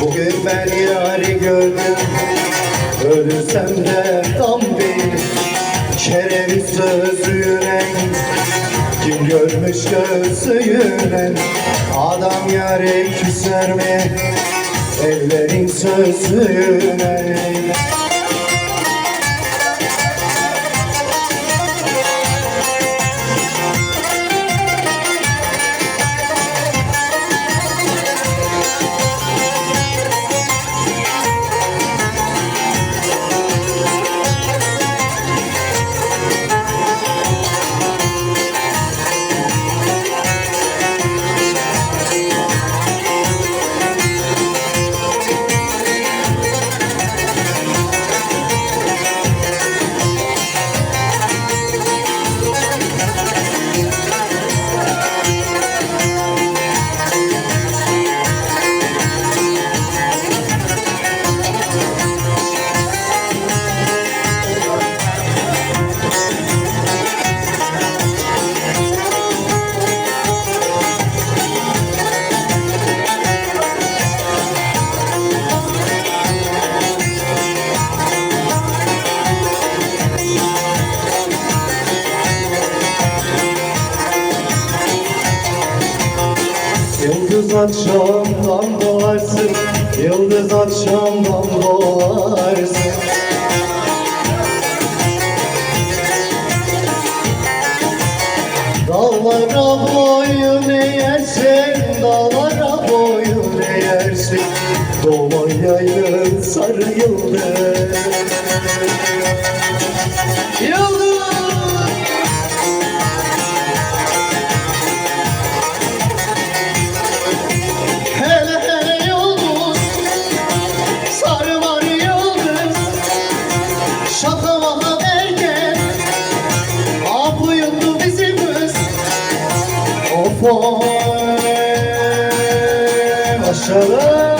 Bugün ben yari gördüm Ölürsem de gam benim Şeref sözüne. Kim görmüş gözüne Adam yare küser mi? Ellerin sözüne akşamdan doğarsın Yıldız akşamdan doğarsın Dağlara boyun eğersin Dağlara boyun eğersin. Doğan yaylın sarı Yıldız Şaka maka derken Ah bu yuttu bizi kız Of of. Aşağı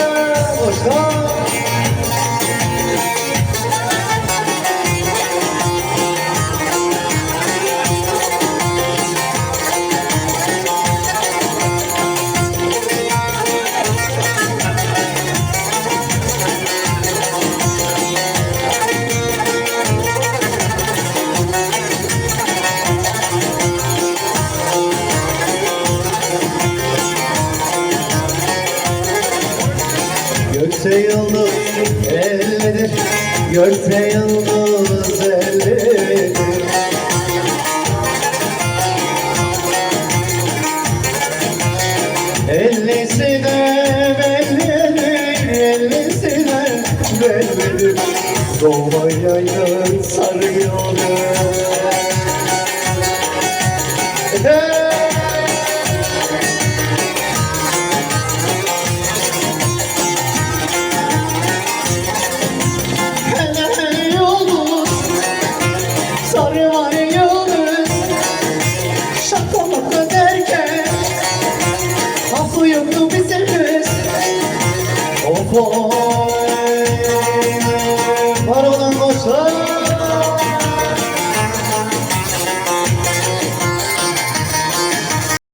aşağı Gökte yıldız ellidir Gökte yıldız ellidir Ellisi de bellidir Ellisi de bellidir. Doğma koy. Karadan koşar